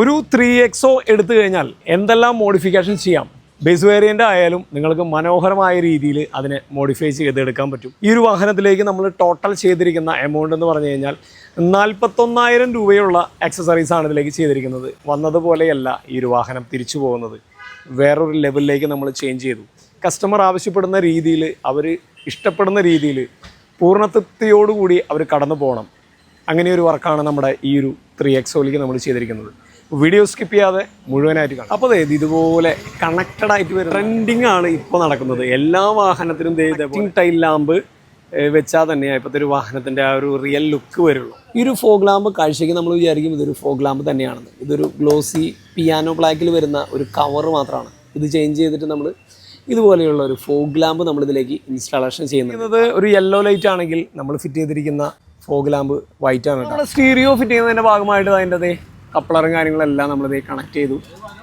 ഒരു three XO എടുത്തു കഴിഞ്ഞാൽ എന്തെല്ലാം മോഡിഫിക്കേഷൻ ചെയ്യാം? ബേസ് വേരിയന്റ് ആയാലും നിങ്ങൾക്ക് മനോഹരമായ രീതിയിൽ അതിനെ മോഡിഫൈ ചെയ്തെടുക്കാൻ പറ്റും. ഈ ഒരു വാഹനത്തിലേക്ക് നമ്മൾ ടോട്ടൽ ചെയ്തിരിക്കുന്ന എമൗണ്ട് എന്ന് പറഞ്ഞു കഴിഞ്ഞാൽ നാൽപ്പത്തൊന്നായിരം രൂപയുള്ള ആണ് ഇതിലേക്ക് ചെയ്തിരിക്കുന്നത്. വന്നതുപോലെയല്ല ഈ ഒരു വാഹനം തിരിച്ചു പോകുന്നത്. വേറൊരു ലെവലിലേക്ക് നമ്മൾ ചേഞ്ച് ചെയ്തു. കസ്റ്റമർ ആവശ്യപ്പെടുന്ന രീതിയിൽ അവർ ഇഷ്ടപ്പെടുന്ന രീതിയിൽ പൂർണതൃപ്തിയോടുകൂടി അവർ കടന്നു പോകണം അങ്ങനെ ഒരു വർക്കാണ് നമ്മുടെ ഈ ഒരു ത്രീ എക്സോയിലേക്ക് നമ്മൾ ചെയ്തിരിക്കുന്നത്. വീഡിയോ സ്കിപ്പ് ചെയ്യാതെ മുഴുവനായിട്ട് കാണാം. അപ്പോൾ അതായത് ഇതുപോലെ കണക്റ്റഡ് ആയിട്ട് വരും ട്രെൻഡിങ് ആണ് ഇപ്പോൾ നടക്കുന്നത്. എല്ലാ വാഹനത്തിനും ടൈൽ ലാമ്പ് വെച്ചാൽ തന്നെ ഇപ്പോഴത്തെ ഒരു വാഹനത്തിന്റെ ആ ഒരു റിയൽ ലുക്ക് വരുള്ളൂ. ഈ ഒരു ഫോഗ് ലാമ്പ് കാഴ്ചയ്ക്ക് നമ്മൾ വിചാരിക്കും ഇതൊരു ഫോഗ് ലാമ്പ് തന്നെയാണെന്ന്. ഇതൊരു ഗ്ലോസി പിയാനോ ബ്ലാക്കിൽ വരുന്ന ഒരു കവർ മാത്രമാണ്. ഇത് ചേഞ്ച് ചെയ്തിട്ട് നമ്മൾ ഇതുപോലെയുള്ള ഒരു ഫോഗ് ലാമ്പ് നമ്മൾ ഇതിലേക്ക് ഇൻസ്റ്റാളേഷൻ ചെയ്യുന്നത് ഒരു യെല്ലോ ലൈറ്റ് ആണെങ്കിൽ നമ്മൾ ഫിറ്റ് ചെയ്തിരിക്കുന്ന ഫോഗ് ലാമ്പ് വൈറ്റ് ആണ് സ്റ്റീരിയോ ഫിറ്റ് ചെയ്യുന്നതിന്റെ ഭാഗമായിട്ട് അതിന്റെ അതേ കപ്ലറും കാര്യങ്ങളെല്ലാം നമ്മളിത് കണക്ട് ചെയ്തു.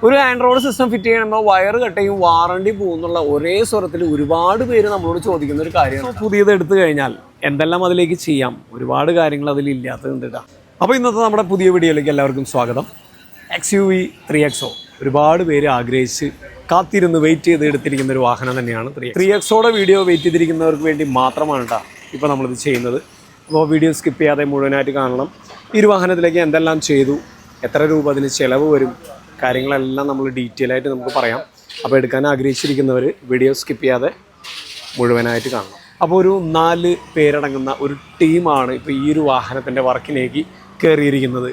ഒരു ആൻഡ്രോയിഡ് സിസ്റ്റം ഫിറ്റ് ചെയ്യുമ്പോൾ വയർ കട്ടയും വാറണ്ടി പോകുന്നുള്ള ഒരേ സ്വരത്തിൽ ഒരുപാട് പേര് നമ്മളോട് ചോദിക്കുന്ന ഒരു കാര്യമാണ്. പുതിയത് എടുത്തു കഴിഞ്ഞാൽ എന്തെല്ലാം അതിലേക്ക് ചെയ്യാം? ഒരുപാട് കാര്യങ്ങൾ അതിൽ ഇല്ലാത്തതുണ്ട് കേട്ടോ അപ്പോൾ ഇന്നത്തെ നമ്മുടെ പുതിയ വീഡിയോയിലേക്ക് എല്ലാവർക്കും സ്വാഗതം. എക്സ് യു വി ത്രീ എക്സോ ഒരുപാട് പേര് ആഗ്രഹിച്ച് കാത്തിരുന്ന് വെയിറ്റ് ചെയ്ത് എടുത്തിരിക്കുന്ന ഒരു വാഹനം തന്നെയാണ് ത്രീ ത്രീ എക്സോടെ വീഡിയോ വെയിറ്റ് ചെയ്തിരിക്കുന്നവർക്ക് വേണ്ടി മാത്രമാണ് കേട്ടോ ഇപ്പോൾ നമ്മളിത് ചെയ്യുന്നത്. അപ്പോൾ വീഡിയോ സ്കിപ്പ് ചെയ്യാതെ മുഴുവനായിട്ട് കാണണം. ഈ ഒരു വാഹനത്തിലേക്ക് എന്തെല്ലാം ചെയ്തു? എത്ര രൂപ അതിന് ചിലവ് വരും? കാര്യങ്ങളെല്ലാം നമ്മൾ ഡീറ്റെയിൽ ആയിട്ട് നമുക്ക് പറയാം. അപ്പോൾ എടുക്കാൻ ആഗ്രഹിച്ചിരിക്കുന്നവർ വീഡിയോ സ്കിപ്പ് ചെയ്യാതെ മുഴുവനായിട്ട് കാണണം. അപ്പോൾ ഒരു നാല് പേരടങ്ങുന്ന ഒരു ടീമാണ് ഇപ്പോൾ ഈ ഒരു വാഹനത്തിന്റെ വർക്കിലേക്ക് കയറിയിരിക്കുന്നത്.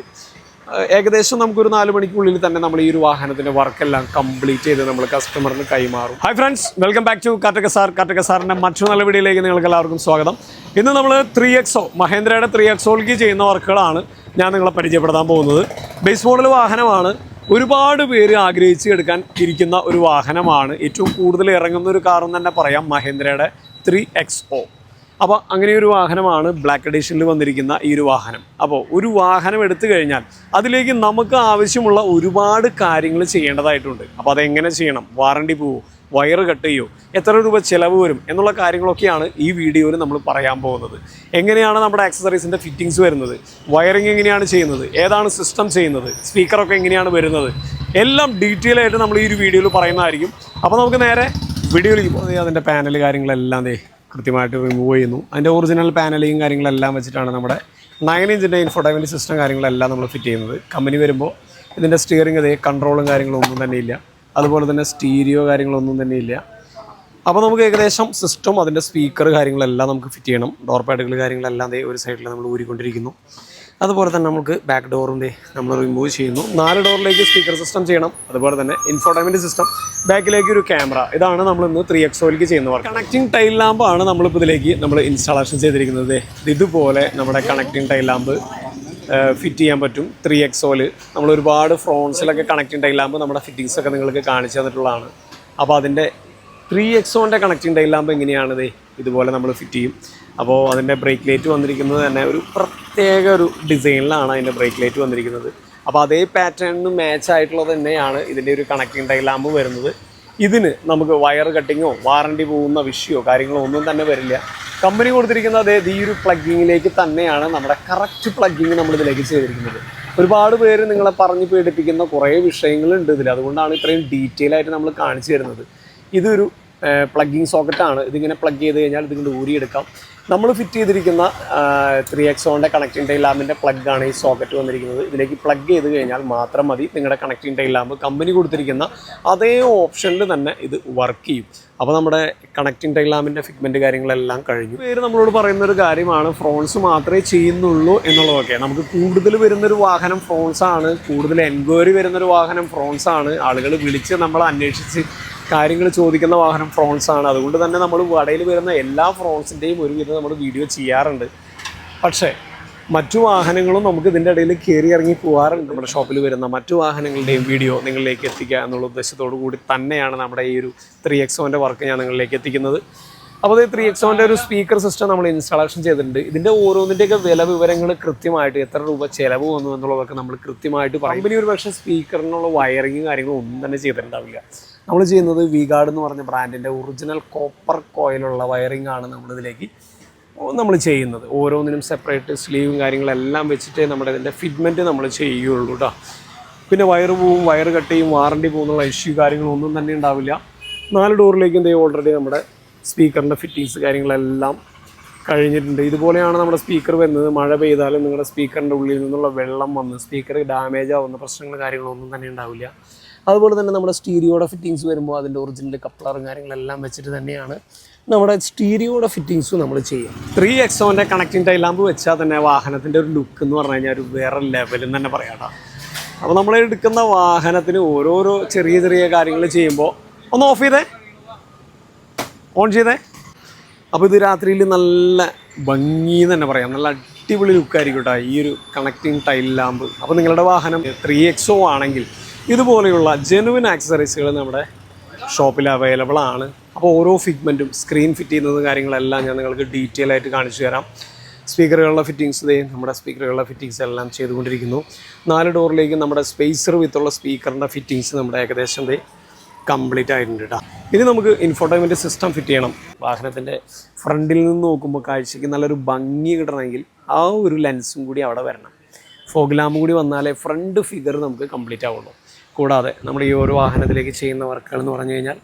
ഏകദേശം നമുക്കൊരു നാല് മണിക്കുള്ളിൽ തന്നെ നമ്മൾ ഈ ഒരു വാഹനത്തിന്റെ വർക്കെല്ലാം കംപ്ലീറ്റ് ചെയ്ത് നമ്മൾ കസ്റ്റമറിന് കൈമാറും. Hi friends welcome back to കാറ്റക സാർ കാറ്റക സാറിന്റെ മറ്റു നല്ല വീഡിയോയിലേക്ക് നിങ്ങൾക്ക് എല്ലാവർക്കും സ്വാഗതം. ഇന്ന് നമ്മൾ ത്രീ എക്സോ മഹേന്ദ്രയുടെ ത്രീ എക്സോയിലേക്ക് ചെയ്യുന്ന വർക്കുകളാണ് ഞാൻ നിങ്ങളെ പരിചയപ്പെടുത്താൻ പോകുന്നത്. ബേസ് മോഡൽ വാഹനമാണ്. ഒരുപാട് പേര് ആഗ്രഹിച്ച് എടുക്കാൻ ഇരിക്കുന്ന ഒരു വാഹനമാണ്. ഏറ്റവും കൂടുതൽ ഇറങ്ങുന്ന ഒരു കാറെന്ന് തന്നെ പറയാം മഹേന്ദ്രയുടെ ത്രീ എക്സ് ഒ അപ്പോൾ അങ്ങനെ ഒരു വാഹനമാണ് ബ്ലാക്ക് എഡീഷനിൽ വന്നിരിക്കുന്ന ഈ ഒരു വാഹനം. അപ്പോൾ ഒരു വാഹനം എടുത്തു കഴിഞ്ഞാൽ അതിലേക്ക് നമുക്ക് ആവശ്യമുള്ള ഒരുപാട് കാര്യങ്ങൾ ചെയ്യേണ്ടതായിട്ടുണ്ട്. അപ്പോൾ അതെങ്ങനെ ചെയ്യണം? വാറണ്ടി പോവോ? വയറ് കട്ട് ചെയ്യോ? എത്ര രൂപ ചിലവ് വരും? എന്നുള്ള കാര്യങ്ങളൊക്കെയാണ് ഈ വീഡിയോയിൽ നമ്മൾ പറയാൻ പോകുന്നത്. എങ്ങനെയാണ് നമ്മുടെ ആക്സസറീസിന്റെ ഫിറ്റിങ്സ് വരുന്നത്? വയറിംഗ് എങ്ങനെയാണ് ചെയ്യുന്നത്? ഏതാണ് സിസ്റ്റം ചെയ്യുന്നത്? സ്പീക്കറൊക്കെ എങ്ങനെയാണ് വരുന്നത്? എല്ലാം ഡീറ്റെയിൽ ആയിട്ട് നമ്മൾ ഈ ഒരു വീഡിയോയിൽ പറയുന്നതായിരിക്കും. അപ്പോൾ നമുക്ക് നേരെ വീഡിയോയിലേക്ക് അതിന്റെ പാനൽ കാര്യങ്ങളെല്ലാം ദേ. കൃത്യമായിട്ട് റിമൂവ് ചെയ്യുന്നു. അതിന്റെ ഒറിജിനൽ പാനലിങ് കാര്യങ്ങളെല്ലാം വെച്ചിട്ടാണ് നമ്മുടെ നയൻ ഇഞ്ചിന്റെ ഇൻഫോട്ടൈൻമെന്റ് സിസ്റ്റം കാര്യങ്ങളെല്ലാം നമ്മൾ ഫിറ്റ് ചെയ്യുന്നത്. കമ്പനി വരുമ്പോൾ ഇതിന്റെ സ്റ്റിയറിംഗ് അതേ കൺട്രോളും കാര്യങ്ങളും ഒന്നും തന്നെ ഇല്ല. അതുപോലെ തന്നെ സ്റ്റീരിയോ കാര്യങ്ങളൊന്നും തന്നെ ഇല്ല. അപ്പോൾ നമുക്ക് ഏകദേശം സിസ്റ്റം അതിന്റെ സ്പീക്കർ കാര്യങ്ങളെല്ലാം നമുക്ക് ഫിറ്റ് ചെയ്യണം. ഡോർ പാഡുകൾ കാര്യങ്ങളെല്ലാം അതേ ഒരു സൈഡിൽ നമ്മൾ ഊരിക്കൊണ്ടിരിക്കുന്നു. അതുപോലെ തന്നെ നമുക്ക് ബാക്ക് ഡോറിന്റെ നമ്മൾ റിമൂവ് ചെയ്യുന്നു. നാല് ഡോറിലേക്ക് സ്പീക്കർ സിസ്റ്റം ചെയ്യണം. അതുപോലെ തന്നെ ഇൻഫോർട്ടൈൻമെന്റ് സിസ്റ്റം ബാക്കിലേക്ക് ഒരു ക്യാമറ ഇതാണ് നമ്മൾ ഇന്ന് ത്രീ എക്സോയിലേക്ക് ചെയ്യുന്ന വർക്ക് കണക്റ്റിംഗ് ടൈൽ ലാമ്പാണ് നമ്മളിപ്പോൾ ഇതിലേക്ക് നമ്മൾ ഇൻസ്റ്റാളേഷൻ ചെയ്തിരിക്കുന്നത്. ഇതുപോലെ നമ്മുടെ കണക്റ്റിംഗ് ടൈൽ ലാമ്പ് ഫിറ്റ് ചെയ്യാൻ പറ്റും. ത്രീ എക്സോൽ നമ്മൾ ഒരുപാട് ഫ്രോൺസിലൊക്കെ കണക്റ്റിംഗ് ടൈൽ ലാമ്പ് നമ്മുടെ ഫിറ്റിങ്സ് ഒക്കെ നിങ്ങൾക്ക് കാണിച്ചു തന്നിട്ടുള്ളതാണ്. അപ്പോൾ അതിന്റെ ത്രീ എക്സോന്റെ കണക്റ്റിംഗ് ടൈൽ ലാമ്പ് എങ്ങനെയാണ് ദേ ഇതുപോലെ നമ്മൾ ഫിറ്റ് ചെയ്യും. അപ്പോൾ അതിന്റെ ബ്രേക്ക് ലൈറ്റ് വന്നിരിക്കുന്നത് തന്നെ ഒരു പ്രത്യേക ഒരു ഡിസൈനിലാണ് അതിന്റെ ബ്രേക്ക് ലൈറ്റ് വന്നിരിക്കുന്നത്. അപ്പോൾ അതേ പാറ്റേണിന് മാച്ച് ആയിട്ടുള്ളത് തന്നെയാണ് ഇതിന്റെ ഒരു കണക്റ്റിംഗ് ടൈൽ ലാമ്പ് വരുന്നത്. ഇതിന് നമുക്ക് വയർ കട്ടിങ്ങോ വാറണ്ടി പോകുന്ന വിഷയോ കാര്യങ്ങളോ ഒന്നും തന്നെ വരില്ല. കമ്പനി കൊടുത്തിരിക്കുന്ന അതേ ഈ ഒരു പ്ലഗിങ്ങിലേക്ക് തന്നെയാണ് നമ്മുടെ കറക്റ്റ് പ്ലഗിങ് നമ്മൾ ഇതിലേക്ക് ചെയ്തിരിക്കുന്നത്. ഒരുപാട് പേര് നിങ്ങളെ പറഞ്ഞ് പേടിപ്പിക്കുന്ന കുറേ വിഷയങ്ങളുണ്ട് ഇതിൽ അതുകൊണ്ടാണ് ഇത്രയും ഡീറ്റെയിൽ ആയിട്ട് നമ്മൾ കാണിച്ചു തരുന്നത്. ഇതൊരു പ്ലഗിങ് സോക്കറ്റാണ് ഇതിങ്ങനെ പ്ലഗ് ചെയ്ത് കഴിഞ്ഞാൽ ഇതിങ്ങനെ ഊരിയെടുക്കാം. നമ്മൾ ഫിറ്റ് ചെയ്തിരിക്കുന്ന ത്രീ എക്സോണിന്റെ കണക്റ്റിംഗ് ടൈൽ ലാമ്പിന്റെ പ്ലഗ്ഗാണ് ഈ സോക്കറ്റ് വന്നിരിക്കുന്നത്. ഇതിലേക്ക് പ്ലഗ് ചെയ്ത് കഴിഞ്ഞാൽ മാത്രം മതി നിങ്ങളുടെ കണക്റ്റിംഗ് ടൈൽ ലാമ്പ് കമ്പനി കൊടുത്തിരിക്കുന്ന അതേ ഓപ്ഷനിൽ തന്നെ ഇത് വർക്ക് ചെയ്യും. അപ്പോൾ നമ്മുടെ കണക്റ്റിംഗ് ടൈൽ ലാമ്പിന്റെ ഫിറ്റ്മെന്റ് കാര്യങ്ങളെല്ലാം കഴിഞ്ഞു. പേര് നമ്മളോട് പറയുന്ന ഒരു കാര്യമാണ് ഫ്രോൺസ് മാത്രമേ ചെയ്യുന്നുള്ളൂ എന്നുള്ളതൊക്കെ. നമുക്ക് കൂടുതൽ വരുന്നൊരു വാഹനം ഫ്രോൺസാണ് കൂടുതൽ എൻക്വയറി വരുന്നൊരു വാഹനം ഫ്രോൺസാണ് ആളുകൾ വിളിച്ച് നമ്മൾ അന്വേഷിച്ച് കാര്യങ്ങൾ ചോദിക്കുന്ന വാഹനം ഫ്രോൺസ് ആണ്. അതുകൊണ്ട് തന്നെ നമ്മൾ വടയിൽ വരുന്ന എല്ലാ ഫ്രോൺസിന്റെയും ഒരുവിധം നമ്മൾ വീഡിയോ ചെയ്യാറുണ്ട്. പക്ഷേ മറ്റു വാഹനങ്ങളും നമുക്ക് ഇതിന്റെ ഇടയിൽ കയറി ഇറങ്ങി പോകാറുണ്ട് നമ്മുടെ ഷോപ്പിൽ വരുന്ന മറ്റു വാഹനങ്ങളുടെയും വീഡിയോ നിങ്ങളിലേക്ക് എത്തിക്കുക എന്നുള്ള ഉദ്ദേശത്തോടു കൂടി തന്നെയാണ് നമ്മുടെ ഈ ഒരു ത്രീ എക്സോന്റെ വർക്ക് ഞാൻ നിങ്ങളിലേക്ക് എത്തിക്കുന്നത്. അപ്പോൾ ഈ ത്രീ എക്സോന്റെ ഒരു സ്പീക്കർ സിസ്റ്റം നമ്മൾ ഇൻസ്റ്റാളേഷൻ ചെയ്തിട്ടുണ്ട്. ഇതിന്റെ ഓരോന്നിന്റെയൊക്കെ വില വിവരങ്ങൾ കൃത്യമായിട്ട് എത്ര രൂപ ചിലവ് വന്നു എന്നുള്ളതൊക്കെ നമ്മൾ കൃത്യമായിട്ട് പറയും. കമ്പനി ഒരു പക്ഷേ സ്പീക്കറിനുള്ള വയറിങ്ങും കാര്യങ്ങളും ഒന്നും തന്നെ ചെയ്തിട്ടുണ്ടാവില്ല. നമ്മൾ ചെയ്യുന്നത് വിഗാർഡ് എന്ന് പറഞ്ഞ ബ്രാൻഡിന്റെ ഒറിജിനൽ കോപ്പർ കോയിലുള്ള വയറിംഗ് ആണ് നമ്മളിതിലേക്ക് നമ്മൾ ചെയ്യുന്നത്. ഓരോന്നിനും സെപ്പറേറ്റ് സ്ലീവും കാര്യങ്ങളെല്ലാം വെച്ചിട്ട് നമ്മുടെ ഇതിന്റെ ഫിറ്റ്മെന്റ് നമ്മൾ ചെയ്യുള്ളൂ കേട്ടോ പിന്നെ വയറ് പോവും വയർ കട്ട് ചെയ്യും വാറണ്ടി പോകുന്നുള്ള ഇഷ്യൂ കാര്യങ്ങളൊന്നും തന്നെ ഉണ്ടാവില്ല. നാല് ഡോറിലേക്കും ദൈവം ഓൾറെഡി നമ്മുടെ സ്പീക്കറിന്റെ ഫിറ്റിങ്സ് കാര്യങ്ങളെല്ലാം കഴിഞ്ഞിട്ടുണ്ട്. ഇതുപോലെയാണ് നമ്മുടെ സ്പീക്കർ വരുന്നത്. മഴ പെയ്താലും നിങ്ങളുടെ സ്പീക്കറിന്റെ ഉള്ളിൽ നിന്നുള്ള വെള്ളം വന്ന് സ്പീക്കർ ഡാമേജ് ആവുന്ന പ്രശ്നങ്ങൾ കാര്യങ്ങളൊന്നും തന്നെ ഉണ്ടാവില്ല. അതുപോലെ തന്നെ നമ്മുടെ സ്റ്റീരിയോയുടെ ഫിറ്റിങ്സ് വരുമ്പോൾ അതിന്റെ ഒറിജിനൽ കപ്ലറും കാര്യങ്ങളെല്ലാം വെച്ചിട്ട് തന്നെയാണ് നമ്മുടെ സ്റ്റീരിയോയുടെ ഫിറ്റിങ്സും നമ്മൾ ചെയ്യും ത്രീ എക്സോന്റെ കണക്റ്റിംഗ് ടൈലാമ്പ് വെച്ചാൽ തന്നെ വാഹനത്തിന്റെ ഒരു ലുക്ക് എന്ന് പറഞ്ഞു കഴിഞ്ഞാൽ ഒരു വേറെ ലെവലെന്ന് തന്നെ പറയാം അപ്പോൾ നമ്മൾ എടുക്കുന്ന വാഹനത്തിന് ഓരോരോ ചെറിയ ചെറിയ കാര്യങ്ങൾ ചെയ്യുമ്പോൾ ഒന്ന് ഓഫ് ചെയ്തേ. ഓൺ ചെയ്തേ. അപ്പോൾ ഇത് രാത്രിയിൽ നല്ല ഭംഗി തന്നെ പറയാം. നല്ല അടിപൊളി ലുക്കായിരിക്കും കേട്ടോ ഈ ഒരു കണക്റ്റിംഗ് ടൈൽ ലാമ്പ് അപ്പോൾ നിങ്ങളുടെ വാഹനം ത്രീ എക്സോ ആണെങ്കിൽ ഇതുപോലെയുള്ള ജെനുവിൻ ആക്സസറീസുകൾ നമ്മുടെ ഷോപ്പിൽ അവൈലബിൾ ആണ്. അപ്പോൾ ഓരോ ഫിഗ്മെന്റും സ്ക്രീൻ ഫിറ്റ് ചെയ്യുന്നത് കാര്യങ്ങളെല്ലാം ഞാൻ നിങ്ങൾക്ക് ഡീറ്റെയിൽ ആയിട്ട് കാണിച്ചു തരാം. സ്പീക്കറുകളുടെ ഫിറ്റിങ്സ് ദേ നമ്മുടെ സ്പീക്കറുകളുടെ ഫിറ്റിങ്സ് എല്ലാം ചെയ്തുകൊണ്ടിരിക്കുന്നു. നാല് ഡോറിലേക്ക് നമ്മുടെ സ്പേസർ വിത്തുള്ള സ്പീക്കറിന്റെ ഫിറ്റിങ്സ് നമ്മുടെ ഏകദേശം ദേ കംപ്ലീറ്റ് ആയിട്ടുണ്ട് കേട്ടോ ഇനി നമുക്ക് ഇൻഫോർട്ടൈൻമെന്റ് സിസ്റ്റം ഫിറ്റ് ചെയ്യണം. വാഹനത്തിന്റെ ഫ്രണ്ടിൽ നിന്ന് നോക്കുമ്പോൾ കാഴ്ചയ്ക്ക് നല്ലൊരു ഭംഗി കിട്ടണമെങ്കിൽ ആ ഒരു ലെൻസും കൂടി അവിടെ വരണം. ഫോഗ്ലാമും കൂടി വന്നാലേ ഫ്രണ്ട് ഫിഗർ നമുക്ക് കംപ്ലീറ്റ് ആവുള്ളൂ. കൂടാതെ നമ്മുടെ ഈ ഒരു വാഹനത്തിലേക്ക് ചെയ്യുന്ന വർക്കുകൾ എന്ന് പറഞ്ഞു കഴിഞ്ഞാൽ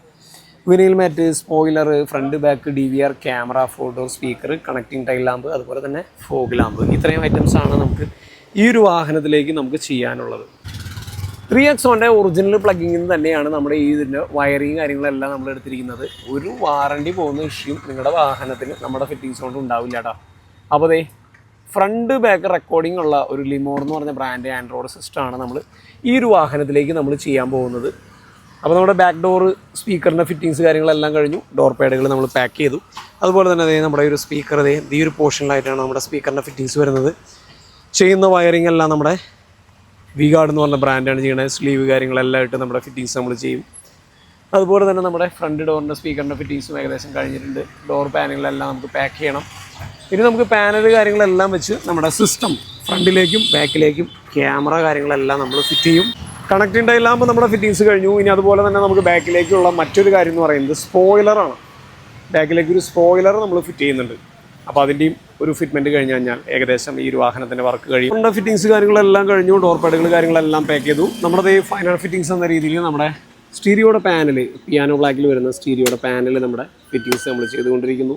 vinyl matte spoiler front back D V R camera photo speaker connecting tail lamp അതുപോലെ തന്നെ ഫോഗ് ലാമ്പ് ഇത്രയും ഐറ്റംസ് ആണ് നമുക്ക് ഈ ഒരു വാഹനത്തിലേക്ക് നമുക്ക് ചെയ്യാനുള്ളത്. ത്രീ എക്സോന്റെ ഒറിജിനൽ പ്ലഗിങ്ങിൽ തന്നെയാണ് നമ്മുടെ ഈ ഇതിന്റെ വയറിങ് കാര്യങ്ങളെല്ലാം നമ്മൾ എടുത്തിരിക്കുന്നത്. ഒരു വാറണ്ടി പോകുന്ന ഇഷ്യൂ നിങ്ങളുടെ വാഹനത്തിന് നമ്മുടെ ഫിറ്റിങ്സ് കൊണ്ട് ഉണ്ടാവില്ല കേട്ടോ അപ്പോൾ ദേ ഫ്രണ്ട് ബാക്ക് റെക്കോർഡിംഗ് ഉള്ള ഒരു ലിമോർ എന്ന് പറഞ്ഞ ബ്രാൻഡ് ആൻഡ്രോയിഡ് സിസ്റ്റമാണ് നമ്മൾ ഈ ഒരു വാഹനത്തിലേക്ക് നമ്മൾ ചെയ്യാൻ പോകുന്നത്. അപ്പോൾ നമ്മുടെ ബാക്ക് ഡോർ സ്പീക്കറിന്റെ ഫിറ്റിങ്സ് കാര്യങ്ങളെല്ലാം കഴിഞ്ഞു. ഡോർ പാഡുകൾ നമ്മൾ പാക്ക് ചെയ്തു. അതുപോലെ തന്നെ അതേ നമ്മുടെ ഒരു സ്പീക്കർ അതേ ഈ ഒരു പോർഷനിലായിട്ടാണ് നമ്മുടെ സ്പീക്കറിന്റെ ഫിറ്റിങ്സ് വരുന്നത്. ചെയ്യുന്ന വയറിംഗ് എല്ലാം നമ്മുടെ വി ഗാർഡ് എന്ന് പറഞ്ഞ ബ്രാൻഡാണ് ചെയ്യുന്നത് സ്ലീവ് കാര്യങ്ങളെല്ലാം ആയിട്ട് നമ്മുടെ ഫിറ്റിങ്സ് നമ്മൾ ചെയ്യും. അതുപോലെ തന്നെ നമ്മുടെ ഫ്രണ്ട് ഡോറിന്റെ സ്പീക്കറിന്റെ ഫിറ്റിങ്സും ഏകദേശം കഴിഞ്ഞിട്ടുണ്ട്. ഡോർ പാനലുകളെല്ലാം നമുക്ക് പാക്ക് ചെയ്യണം. ഇനി നമുക്ക് പാനൽ കാര്യങ്ങളെല്ലാം വെച്ച് നമ്മുടെ സിസ്റ്റം ഫ്രണ്ടിലേക്കും ബാക്കിലേക്കും ക്യാമറ കാര്യങ്ങളെല്ലാം നമ്മൾ ഫിറ്റ് ചെയ്യും. കണക്റ്റിംഗ് ടൈലാകുമ്പോൾ നമ്മുടെ ഫിറ്റിങ്സ് കഴിഞ്ഞു. ഇനി അതുപോലെ തന്നെ നമുക്ക് ബാക്കിലേക്കുള്ള മറ്റൊരു കാര്യം എന്ന് പറയുന്നത് സ്പോയിലറാണ് ബാക്കിലേക്ക് ഒരു സ്പോയിലർ നമ്മൾ ഫിറ്റ് ചെയ്യുന്നുണ്ട്. അപ്പോൾ അതിന്റെയും ഒരു ഫിറ്റ്മെന്റ് കഴിഞ്ഞ് കഴിഞ്ഞാൽ ഏകദേശം ഈ ഒരു വാഹനത്തിന്റെ വർക്ക് കഴിയും. നമ്മുടെ ഫിറ്റിങ്സ് കാര്യങ്ങളെല്ലാം കഴിഞ്ഞു. ഡോർ പാഡുകൾ കാര്യങ്ങളെല്ലാം പാക്ക് ചെയ്തു. നമ്മുടെ ഈ ഫൈനൽ ഫിറ്റിങ്സ് എന്ന രീതിയിൽ നമ്മുടെ സ്റ്റീരിയോയുടെ പാനൽ പിയാനോ ബ്ലാക്കിൽ വരുന്ന സ്റ്റീരിയോയുടെ പാനൽ നമ്മുടെ ഫിറ്റിങ്സ് നമ്മൾ ചെയ്തുകൊണ്ടിരിക്കുന്നു.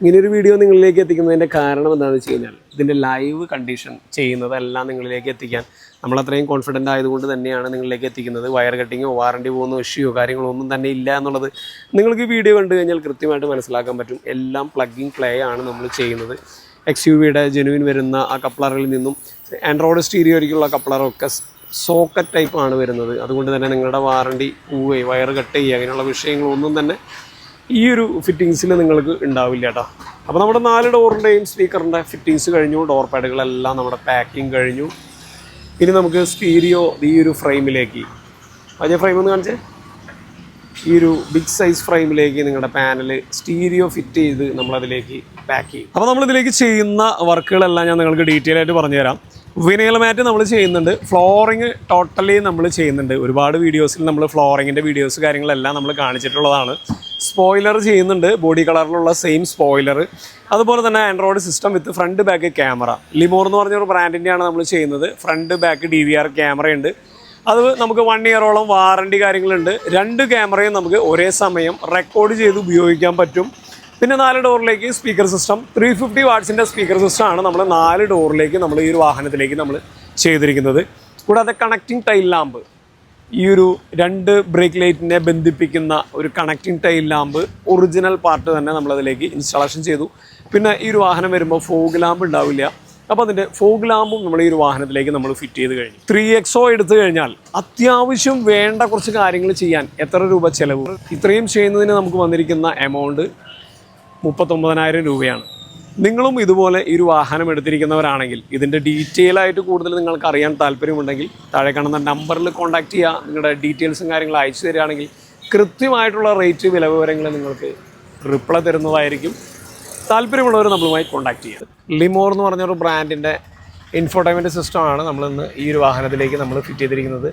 ഇങ്ങനെ ഒരു വീഡിയോ നിങ്ങളിലേക്ക് എത്തിക്കുന്നതിന്റെ കാരണം എന്താണെന്ന് വെച്ച് കഴിഞ്ഞാൽ ഇതിന്റെ ലൈവ് കണ്ടീഷൻ ചെയ്യുന്നതെല്ലാം നിങ്ങളിലേക്ക് എത്തിക്കാൻ നമ്മൾ അത്രയും കോൺഫിഡന്റ് ആയതുകൊണ്ട് തന്നെയാണ് നിങ്ങളിലേക്ക് എത്തിക്കുന്നത്. വയർ കട്ടിങ്ങോ വാറണ്ടി പോകുന്ന ഇഷ്യോ കാര്യങ്ങളോ ഒന്നും തന്നെ ഇല്ല എന്നുള്ളത് നിങ്ങൾക്ക് ഈ വീഡിയോ കണ്ടു കഴിഞ്ഞാൽ കൃത്യമായിട്ട് മനസ്സിലാക്കാൻ പറ്റും. എല്ലാം പ്ലഗ്ഗിങ് പ്ലേ ആണ് നമ്മൾ ചെയ്യുന്നത്. എക്സ് യു വിയുടെ ജെനുവിൻ വരുന്ന ആ കപ്ലറിൽ നിന്നും ആൻഡ്രോയിഡ് സ്റ്റീരിയോയ്ക്കുള്ള കപ്ലറൊക്കെ സോക്കറ്റ് ടൈപ്പാണ് വരുന്നത്. അതുകൊണ്ട് തന്നെ നിങ്ങളുടെ വാറണ്ടി പോവുകയും വയർ കട്ട് ചെയ്യുക അങ്ങനെയുള്ള വിഷയങ്ങളൊന്നും തന്നെ ഈ ഒരു ഫിറ്റിങ്സിൽ നിങ്ങൾക്ക് ഉണ്ടാവില്ല കേട്ടോ അപ്പോൾ നമ്മുടെ നാല് ഡോറിന്റെയും സ്പീക്കറിന്റെ ഫിറ്റിങ്സ് കഴിഞ്ഞു ഡോർ പാഡുകളെല്ലാം നമ്മുടെ പാക്കിംഗ് കഴിഞ്ഞു. ഇനി നമുക്ക് സ്റ്റീരിയോ ഈ ഒരു ഫ്രെയിമിലേക്ക് വലിയ ഫ്രെയിം ഒന്ന് കാണിച്ചേ. ഈ ഒരു ബിഗ് സൈസ് ഫ്രെയിമിലേക്ക് നിങ്ങളുടെ പാനൽ സ്റ്റീരിയോ ഫിറ്റ് ചെയ്ത് നമ്മളതിലേക്ക് പാക്ക് ചെയ്യും. അപ്പോൾ നമ്മളിതിലേക്ക് ചെയ്യുന്ന വർക്കുകളെല്ലാം ഞാൻ നിങ്ങൾക്ക് ഡീറ്റെയിൽ ആയിട്ട് പറഞ്ഞുതരാം. വിനയൽ മാറ്റ് നമ്മൾ ചെയ്യുന്നുണ്ട്. ഫ്ലോറിങ് ടോട്ടലി നമ്മൾ ചെയ്യുന്നുണ്ട്. ഒരുപാട് വീഡിയോസിൽ നമ്മൾ ഫ്ലോറിങ്ങിന്റെ വീഡിയോസ് കാര്യങ്ങളെല്ലാം നമ്മൾ കാണിച്ചിട്ടുള്ളതാണ്. സ്പോയിലർ ചെയ്യുന്നുണ്ട്. ബോഡി കളറിലുള്ള സെയിം സ്പോയിലർ അതുപോലെ തന്നെ Android system with front back camera ലിമോർ എന്ന് പറഞ്ഞ ഒരു ബ്രാൻഡിന്റെയാണ് നമ്മൾ ചെയ്യുന്നത് front back D V R ക്യാമറയുണ്ട് അത് നമുക്ക് വൺ ഇയറോളം വാറണ്ടി കാര്യങ്ങളുണ്ട്. രണ്ട് ക്യാമറയും നമുക്ക് ഒരേ സമയം റെക്കോർഡ് ചെയ്ത് ഉപയോഗിക്കാൻ പറ്റും. പിന്നെ നാല് ഡോറിലേക്ക് സ്പീക്കർ സിസ്റ്റം ത്രീ ഫിഫ്റ്റി വാട്ട്സിന്റെ സ്പീക്കർ സിസ്റ്റമാണ് നമ്മൾ നാല് ഡോറിലേക്ക് നമ്മൾ ഈ ഒരു വാഹനത്തിലേക്ക് നമ്മൾ ചെയ്തിരിക്കുന്നത്. കൂടാതെ കണക്റ്റിംഗ് ടൈൽ ലാമ്പ് ഈ ഒരു രണ്ട് ബ്രേക്ക് ലൈറ്റിനെ ബന്ധിപ്പിക്കുന്ന ഒരു connecting tail lamp original part തന്നെ നമ്മളതിലേക്ക് ഇൻസ്റ്റാളേഷൻ ചെയ്തു. പിന്നെ ഈ ഒരു വാഹനം വരുമ്പോൾ ഫോഗ് ലാമ്പ് ഉണ്ടാവില്ല. അപ്പോൾ അതിന്റെ ഫോഗ് ലാമ്പും നമ്മൾ ഈ ഒരു വാഹനത്തിലേക്ക് നമ്മൾ ഫിറ്റ് ചെയ്ത് കഴിഞ്ഞു. ത്രീ എക്സോ എടുത്തു കഴിഞ്ഞാൽ അത്യാവശ്യം വേണ്ട കുറച്ച് കാര്യങ്ങൾ ചെയ്യാൻ എത്ര രൂപ ചിലവ്? ഇത്രയും ചെയ്യുന്നതിന് നമുക്ക് വന്നിരിക്കുന്ന എമൗണ്ട് മുപ്പത്തൊമ്പതിനായിരം രൂപയാണ്. നിങ്ങളും ഇതുപോലെ ഈ ഒരു വാഹനം എടുത്തിരിക്കുന്നവരാണെങ്കിൽ ഇതിന്റെ ഡീറ്റെയിൽ ആയിട്ട് കൂടുതൽ നിങ്ങൾക്ക് അറിയാൻ താല്പര്യമുണ്ടെങ്കിൽ താഴെ കാണുന്ന നമ്പറിൽ കോൺടാക്റ്റ് ചെയ്യുക നിങ്ങളുടെ ഡീറ്റെയിൽസും കാര്യങ്ങളും അയച്ചു തരികയാണെങ്കിൽ കൃത്യമായിട്ടുള്ള റേറ്റ് വില വിവരങ്ങൾ നിങ്ങൾക്ക് റിപ്ലൈ തരുന്നതായിരിക്കും. താല്പര്യമുള്ളവർ നമ്മളുമായി കോൺടാക്ട് ചെയ്യുക ലിമോർ എന്ന് പറഞ്ഞൊരു ബ്രാൻഡിന്റെ ഇൻഫോർട്ടൈൻമെന്റ് സിസ്റ്റമാണ് നമ്മളിന്ന് ഈ ഒരു വാഹനത്തിലേക്ക് നമ്മൾ ഫിറ്റ് ചെയ്തിരിക്കുന്നത്.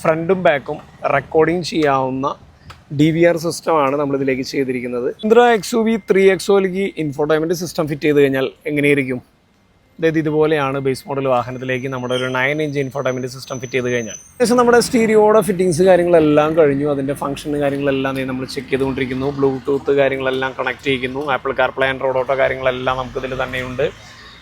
ഫ്രണ്ടും ബാക്കും റെക്കോർഡിങ് ചെയ്യാവുന്ന ഡി വി ആർ സിസ്റ്റമാണ് നമ്മളിതിലേക്ക് ചെയ്തിരിക്കുന്നത്. ഇന്ദ്ര എക്സ് യു വി ത്രീ എക്സോയിലേക്ക് ഇൻഫോർടൈൻമെന്റ് സിസ്റ്റം ഫിറ്റ് ചെയ്ത് കഴിഞ്ഞാൽ എങ്ങനെയായിരിക്കും? അതായത് ഇതുപോലെയാണ് ബേസ് മോഡൽ വാഹനത്തിലേക്ക് നമ്മുടെ ഒരു nine inch infotainment system fit ചെയ്ത് കഴിഞ്ഞാൽ. ഏകദേശം നമ്മുടെ സ്റ്റീരിയോയുടെ ഫിറ്റിങ്സ് കാര്യങ്ങളെല്ലാം കഴിഞ്ഞു. അതിന്റെ ഫംഗ്ഷൻ കാര്യങ്ങളെല്ലാം നമ്മൾ ചെക്ക് ചെയ്തുകൊണ്ടിരിക്കുന്നു. ബ്ലൂടൂത്ത് കാര്യങ്ങളെല്ലാം കണക്ട് ചെയ്യുന്നു ആപ്പിൾ കാർപ്ലേ ആൻഡ്രോയിഡ് ഓട്ടോ കാര്യങ്ങളെല്ലാം നമുക്കിതിൽ തന്നെയുണ്ട്.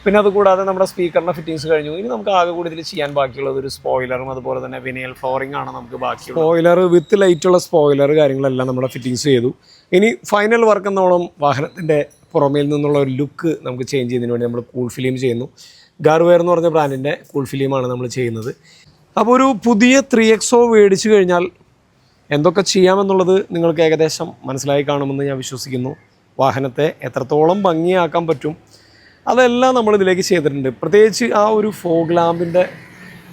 പിന്നെ അതുകൂടാതെ നമ്മുടെ സ്പീക്കറിന്റെ ഫിറ്റിങ്സ് കഴിഞ്ഞു. ഇനി നമുക്ക് ആകെ കൂടി ഇതിൽ ചെയ്യാൻ ബാക്കിയുള്ളത് ഒരു സ്പോയിലറും അതുപോലെ തന്നെ വിനയൽ ഫ്ലോറിംഗ് ആണ് നമുക്ക് ബാക്കി സ്പോയിലർ വിത്ത് ലൈറ്റുള്ള സ്പോയിലർ കാര്യങ്ങളെല്ലാം നമ്മുടെ ഫിറ്റിങ്സ് ചെയ്തു. ഇനി ഫൈനൽ വർക്ക് എന്നോളം വാഹനത്തിന്റെ പുറമേൽ നിന്നുള്ള ഒരു ലുക്ക് നമുക്ക് ചേഞ്ച് ചെയ്യുന്നതിന് വേണ്ടി നമ്മൾ കൂൾ ഫിലിം ചെയ്യുന്നു. ഗാർവെയർ എന്ന് പറഞ്ഞ ബ്രാൻഡിന്റെ കൂൾ ഫിലിമാണ് നമ്മൾ ചെയ്യുന്നത്. അപ്പോൾ ഒരു പുതിയ ത്രീ എക്സോ മേടിച്ചു കഴിഞ്ഞാൽ എന്തൊക്കെ ചെയ്യാമെന്നുള്ളത് നിങ്ങൾക്ക് ഏകദേശം മനസ്സിലായി കാണുമെന്ന് ഞാൻ വിശ്വസിക്കുന്നു. വാഹനത്തെ എത്രത്തോളം ഭംഗിയാക്കാൻ പറ്റും അതെല്ലാം നമ്മൾ ഇതിലേക്ക് ചെയ്തിട്ടുണ്ട്. പ്രത്യേകിച്ച് ആ ഒരു ഫോഗ് ലാമ്പിന്റെ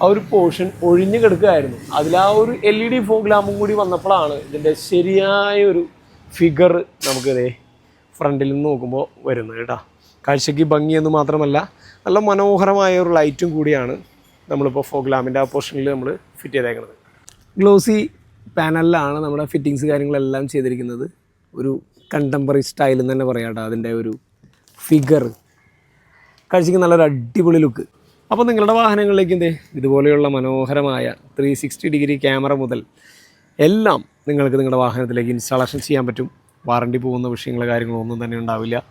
ആ ഒരു പോർഷൻ ഒഴിഞ്ഞു കിടക്കുകയായിരുന്നു. അതിൽ ആ ഒരു എൽ ഇ ഡി ഫോഗ് ലാമ്പും കൂടി വന്നപ്പോഴാണ് ഇതിന്റെ ശരിയായ ഒരു ഫിഗർ നമുക്കിതേ ഫ്രണ്ടിൽ നിന്ന് നോക്കുമ്പോൾ വരുന്നത് കേട്ടോ. കാഴ്ചയ്ക്ക് ഭംഗിയെന്ന് മാത്രമല്ല നല്ല മനോഹരമായ ഒരു ലൈറ്റും കൂടിയാണ് നമ്മളിപ്പോൾ ഫോഗ് ലാമ്പിന്റെ ആ പോർഷനിൽ നമ്മൾ ഫിറ്റ് ചെയ്തേക്കുന്നത് ഗ്ലോസി പാനലിലാണ് നമ്മുടെ ഫിറ്റിങ്സ് കാര്യങ്ങളെല്ലാം ചെയ്തിരിക്കുന്നത്. ഒരു കണ്ടംപററി സ്റ്റൈലെന്ന് തന്നെ പറയാം കേട്ടോ അതിന്റെ ഒരു ഫിഗർ കാഴ്ചയ്ക്ക് നല്ലൊരു അടിപൊളി ലുക്ക്. അപ്പോൾ നിങ്ങളുടെ വാഹനങ്ങളിലേക്ക് എന്തേ? ഇതുപോലെയുള്ള മനോഹരമായ ത്രീ സിക്സ്റ്റി ഡിഗ്രി ക്യാമറ മുതൽ എല്ലാം നിങ്ങൾക്ക് നിങ്ങളുടെ വാഹനത്തിലേക്ക് ഇൻസ്റ്റാളേഷൻ ചെയ്യാൻ പറ്റും. വാറണ്ടി പോകുന്ന വിഷയങ്ങൾ കാര്യങ്ങളൊന്നും തന്നെ ഉണ്ടാവില്ല.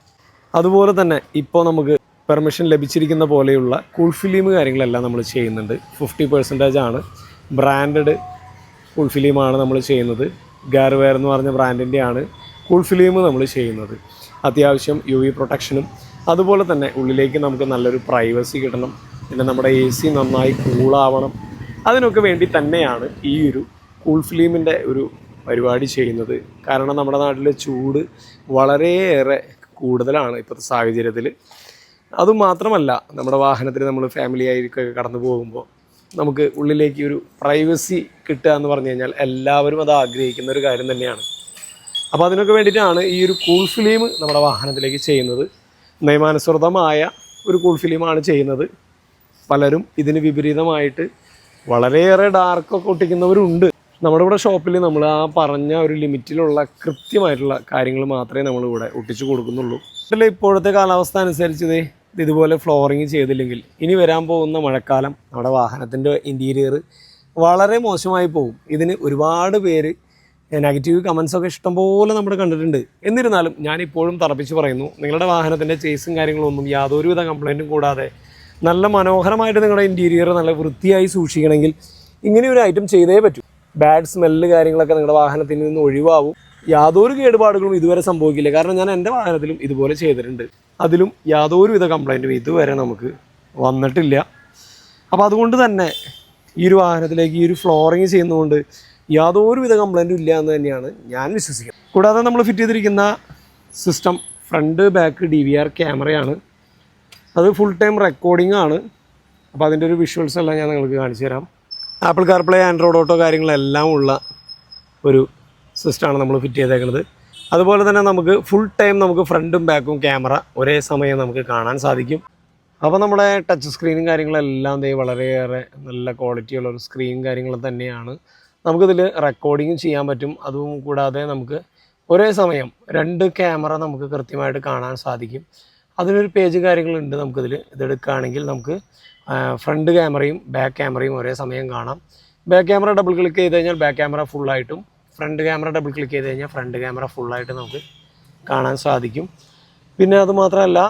അതുപോലെ തന്നെ ഇപ്പോൾ നമുക്ക് പെർമിഷൻ ലഭിച്ചിരിക്കുന്ന പോലെയുള്ള കൂൾ ഫിലിം കാര്യങ്ങളെല്ലാം നമ്മൾ ചെയ്യുന്നുണ്ട്. ഫിഫ്റ്റി പെർസെന്റേജ് ആണ് ബ്രാൻഡഡ് കൂൾ ഫിലിമാണ് നമ്മൾ ചെയ്യുന്നത്. ഗാർവെയർ എന്ന് പറഞ്ഞ ബ്രാൻഡിന്റെ ആണ് കൂൾ ഫിലിം നമ്മൾ ചെയ്യുന്നത്. അത്യാവശ്യം യു വി പ്രൊട്ടക്ഷനും അതുപോലെ തന്നെ ഉള്ളിലേക്ക് നമുക്ക് നല്ലൊരു പ്രൈവസി കിട്ടണം. പിന്നെ നമ്മുടെ എ സി നന്നായി കൂളാവണം അതിനൊക്കെ വേണ്ടി തന്നെയാണ് ഈ ഒരു കൂൾ ഫിലിമിന്റെ ഒരു പരിപാടി ചെയ്യുന്നത്. കാരണം നമ്മുടെ നാട്ടിലെ ചൂട് വളരെയേറെ കൂടുതലാണ് ഇപ്പോഴത്തെ സാഹചര്യത്തിൽ അതുമാത്രമല്ല നമ്മുടെ വാഹനത്തിൽ നമ്മൾ ഫാമിലി ആയിരിക്കൊക്കെ കടന്നു പോകുമ്പോൾ നമുക്ക് ഉള്ളിലേക്ക് ഒരു പ്രൈവസി കിട്ടുക എന്ന് പറഞ്ഞു കഴിഞ്ഞാൽ എല്ലാവരും അത് ആഗ്രഹിക്കുന്ന ഒരു കാര്യം തന്നെയാണ്. അപ്പോൾ അതിനൊക്കെ വേണ്ടിയിട്ടാണ് ഈ ഒരു കൂൾ ഫിലിം നമ്മുടെ വാഹനത്തിലേക്ക് ചെയ്യുന്നത്. നിയമാനുസൃതമായ ഒരു കൂൾ ഫിലിമാണ് ചെയ്യുന്നത്. പലരും ഇതിന് വിപരീതമായിട്ട് വളരെയേറെ ഡാർക്കൊക്കെ ഒട്ടിക്കുന്നവരുണ്ട്. നമ്മുടെ ഇവിടെ ഷോപ്പിൽ നമ്മൾ ആ പറഞ്ഞ ഒരു ലിമിറ്റിലുള്ള കൃത്യമായിട്ടുള്ള കാര്യങ്ങൾ മാത്രമേ നമ്മളിവിടെ ഒട്ടിച്ചു കൊടുക്കുന്നുള്ളൂ. ഇതിൽ ഇപ്പോഴത്തെ കാലാവസ്ഥ അനുസരിച്ച് ദേ ഇതുപോലെ ഫ്ലോറിങ് ചെയ്തില്ലെങ്കിൽ ഇനി വരാൻ പോകുന്ന മഴക്കാലം നമ്മുടെ വാഹനത്തിന്റെ ഇന്റീരിയർ വളരെ മോശമായി പോകും. ഇതിന് ഒരുപാട് പേര് നെഗറ്റീവ് കമൻസ് ഒക്കെ ഇഷ്ടംപോലെ നമ്മൾ കണ്ടിട്ടുണ്ട്. എന്നിരുന്നാലും ഞാൻ ഇപ്പോഴും തറപ്പിച്ച് പറയുന്നു നിങ്ങളുടെ വാഹനത്തിന്റെ ചേസും കാര്യങ്ങളൊന്നും യാതൊരുവിധ കംപ്ലൈന്റും കൂടാതെ നല്ല മനോഹരമായിട്ട് നിങ്ങളുടെ ഇന്റീരിയർ നല്ല വൃത്തിയായി സൂക്ഷിക്കണമെങ്കിൽ ഇങ്ങനെ ഒരു ഐറ്റം ചെയ്തേ പറ്റൂ. ബാഡ് സ്മെല്ല് കാര്യങ്ങളൊക്കെ നിങ്ങളുടെ വാഹനത്തിൽ നിന്ന് ഒഴിവാവും. യാതൊരു കേടുപാടുകളും ഇതുവരെ സംഭവിക്കില്ല. കാരണം ഞാൻ എന്റെ വാഹനത്തിലും ഇതുപോലെ ചെയ്തിട്ടുണ്ട്. അതിലും യാതൊരുവിധ കംപ്ലൈന്റും ഇതുവരെ നമുക്ക് വന്നിട്ടില്ല. അപ്പോൾ അതുകൊണ്ട് തന്നെ ഈ ഒരു വാഹനത്തിലേക്ക് ഈ ഒരു ഫ്ലോറിങ് ചെയ്യുന്നതുകൊണ്ട് യാതൊരുവിധ കംപ്ലൈന്റും ഇല്ല എന്ന് തന്നെയാണ് ഞാൻ വിശ്വസിക്കുന്നത്. കൂടാതെ നമ്മൾ ഫിറ്റ് ചെയ്തിരിക്കുന്ന system front back D V R ക്യാമറയാണ് അത് ഫുൾ ടൈം റെക്കോർഡിംഗ് ആണ്. അപ്പോൾ അതിന്റെ ഒരു വിഷ്വൽസ് എല്ലാം ഞാൻ നിങ്ങൾക്ക് കാണിച്ചു തരാം. ആപ്പിൾ കാർപ്ലേ ആൻഡ്രോയിഡ് ഓട്ടോ കാര്യങ്ങളെല്ലാം ഉള്ള ഒരു സിസ്റ്റമാണ് നമ്മൾ ഫിറ്റ് ചെയ്തേക്കുന്നത് അതുപോലെ തന്നെ നമുക്ക് ഫുൾ ടൈം നമുക്ക് ഫ്രണ്ടും ബാക്കും ക്യാമറ ഒരേ സമയം നമുക്ക് കാണാൻ സാധിക്കും. അപ്പോൾ നമ്മുടെ ടച്ച് സ്ക്രീനും കാര്യങ്ങളെല്ലാം ദേ വളരെയേറെ നല്ല ക്വാളിറ്റിയുള്ള ഒരു സ്ക്രീൻ കാര്യങ്ങൾ തന്നെയാണ്. നമുക്കിതിൽ റെക്കോർഡിങ് ചെയ്യാൻ പറ്റും. അതും കൂടാതെ നമുക്ക് ഒരേ സമയം രണ്ട് ക്യാമറ നമുക്ക് കൃത്യമായിട്ട് കാണാൻ സാധിക്കും. അതിനൊരു പേജ് കാര്യങ്ങളുണ്ട് നമുക്കിതിൽ ഇതെടുക്കുകയാണെങ്കിൽ നമുക്ക് ഫ്രണ്ട് ക്യാമറയും ബാക്ക് ക്യാമറയും ഒരേ സമയം കാണാം. ബാക്ക് ക്യാമറ ഡബിൾ ക്ലിക്ക് ചെയ്ത് കഴിഞ്ഞാൽ ബാക്ക് ക്യാമറ ഫുള്ളായിട്ടും ഫ്രണ്ട് ക്യാമറ ഡബിൾ ക്ലിക്ക് ചെയ്ത് കഴിഞ്ഞാൽ ഫ്രണ്ട് ക്യാമറ ഫുള്ളായിട്ട് നമുക്ക് കാണാൻ സാധിക്കും. പിന്നെ അതുമാത്രമല്ല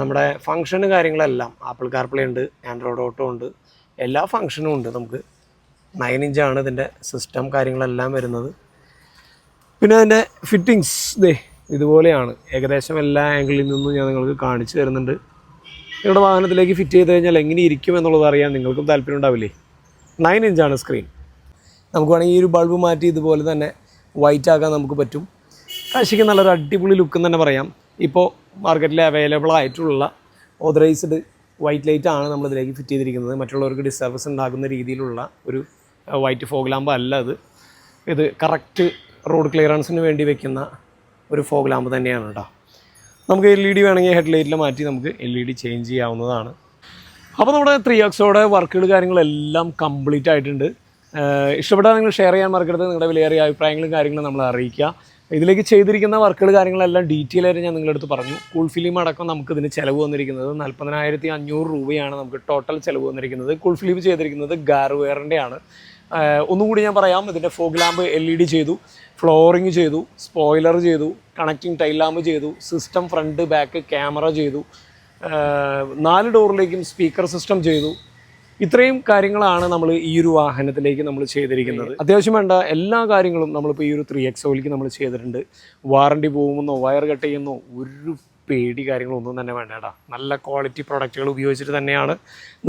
നമ്മുടെ ഫങ്ഷന് കാര്യങ്ങളെല്ലാം ആപ്പിൾ കാർപ്ലേ ഉണ്ട് ആൻഡ്രോയിഡ് ഓട്ടോ ഉണ്ട് എല്ലാ ഫങ്ഷനും ഉണ്ട് നമുക്ക് നയൻ ഇഞ്ചാണ് ഇതിന്റെ സിസ്റ്റം കാര്യങ്ങളെല്ലാം വരുന്നത്. പിന്നെ അതിന്റെ ഫിറ്റിങ്സ് ദേ ഇതുപോലെയാണ്. ഏകദേശം എല്ലാ ആംഗിളിൽ നിന്നും ഞാൻ നിങ്ങൾക്ക് കാണിച്ചു തരുന്നുണ്ട്. നിങ്ങളുടെ വാഹനത്തിലേക്ക് ഫിറ്റ് ചെയ്ത് കഴിഞ്ഞാൽ എങ്ങനെ ഇരിക്കും എന്നുള്ളത് അറിയാൻ നിങ്ങൾക്കും താല്പര്യം ഉണ്ടാവില്ലേ? നയൻ ഇഞ്ചാണ് സ്ക്രീൻ നമുക്ക് വേണമെങ്കിൽ ഈ ഒരു ബൾബ് മാറ്റി ഇതുപോലെ തന്നെ വൈറ്റ് ആക്കാൻ നമുക്ക് പറ്റും. കാശിക്ക് നല്ലൊരു അടിപൊളി ലുക്ക് തന്നെ പറയാം. ഇപ്പോൾ മാർക്കറ്റിൽ അവൈലബിൾ ആയിട്ടുള്ള ഓതറൈസ്ഡ് വൈറ്റ് ലൈറ്റ് ആണ് നമ്മൾ ഇതിലേക്ക് ഫിറ്റ് ചെയ്തിരിക്കുന്നത്. മറ്റുള്ളവർക്ക് ഡിസ്റ്റർബൻസ് ഉണ്ടാകുന്ന രീതിയിലുള്ള ഒരു വൈറ്റ് ഫോഗ് ലാമ്പ് അല്ല ഇത് ഇത് കറക്റ്റ് റോഡ് ക്ലിയറൻസിന് വേണ്ടി വെക്കുന്ന ഒരു ഫോഗ് ലാമ്പ് തന്നെയാണ് കേട്ടോ നമുക്ക് എൽ ഇ ഡി വേണമെങ്കിൽ ഹെഡ് ലൈറ്റിൽ മാറ്റി നമുക്ക് എൽ ഇ ഡി ചേഞ്ച് ചെയ്യാവുന്നതാണ്. അപ്പോൾ നമ്മുടെ ത്രീ എക്സോടെ വർക്കുകൾ കാര്യങ്ങളെല്ലാം കംപ്ലീറ്റ് ആയിട്ടുണ്ട്. ഇഷ്ടപ്പെട്ടാൽ നിങ്ങൾ ഷെയർ ചെയ്യാൻ മറക്കരുത്. നിങ്ങളുടെ വിലയേറിയ അഭിപ്രായങ്ങളും കാര്യങ്ങളും നമ്മൾ അറിയിക്കുക ഇതിലേക്ക് ചെയ്തിരിക്കുന്ന വർക്കുകൾ കാര്യങ്ങളെല്ലാം ഡീറ്റെയിൽ ആയിട്ട് ഞാൻ നിങ്ങളുടെ അടുത്ത് പറഞ്ഞു. കൂൾ ഫിലിം അടക്കം നമുക്ക് ഇതിന് ചിലവ് വന്നിരിക്കുന്നത് നാൽപ്പതിനായിരത്തി അഞ്ഞൂറ് രൂപയാണ് നമുക്ക് ടോട്ടൽ ചിലവ് വന്നിരിക്കുന്നത്. കൂൾ ഫിലിം ചെയ്തിരിക്കുന്നത് ഗാർവെയറിന്റെ ആണ് ആഹ് ഒന്നുകൂടി ഞാൻ പറയാം. ഇതിന്റെ fog lamp L E D ചെയ്തു ഫ്ലോറിങ് ചെയ്തു സ്പോയിലർ ചെയ്തു കണക്റ്റിംഗ് ടൈൽ ലാമ്പ് ചെയ്തു സിസ്റ്റം ഫ്രണ്ട് ബാക്ക് ക്യാമറ ചെയ്തു നാല് ഡോറിലേക്കും സ്പീക്കർ സിസ്റ്റം ചെയ്തു. ഇത്രയും കാര്യങ്ങളാണ് നമ്മൾ ഈ ഒരു വാഹനത്തിലേക്ക് നമ്മൾ ചെയ്തിരിക്കുന്നത്. അത്യാവശ്യം വേണ്ട എല്ലാ കാര്യങ്ങളും നമ്മളിപ്പോൾ ഈ ഒരു ത്രീ എക്സ് ഓയിലേക്ക് നമ്മൾ ചെയ്തിട്ടുണ്ട്. വാറണ്ടി പോകുമെന്നോ വയർ കട്ട് ചെയ്യുന്നോ ഒരു പേടി കാര്യങ്ങളൊന്നും തന്നെ വേണ്ട നല്ല ക്വാളിറ്റി പ്രൊഡക്റ്റുകൾ ഉപയോഗിച്ചിട്ട് തന്നെയാണ്.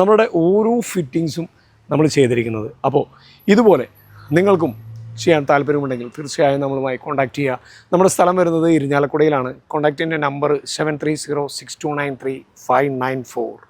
നമ്മുടെ ഓരോ ഫിറ്റിങ്സും നമ്മൾ ചെയ്തിരിക്കുന്നത്. അപ്പോൾ ഇതുപോലെ നിങ്ങൾക്കും ചെയ്യാൻ താല്പര്യമുണ്ടെങ്കിൽ തീർച്ചയായും നമ്മളുമായി കോൺടാക്ട് ചെയ്യുക. നമ്മുടെ സ്ഥലം വരുന്നത് ഇരിഞ്ഞാലക്കുടയിലാണ്. കോൺടാക്റ്റിന്റെ number seven three zero six two nine three five nine four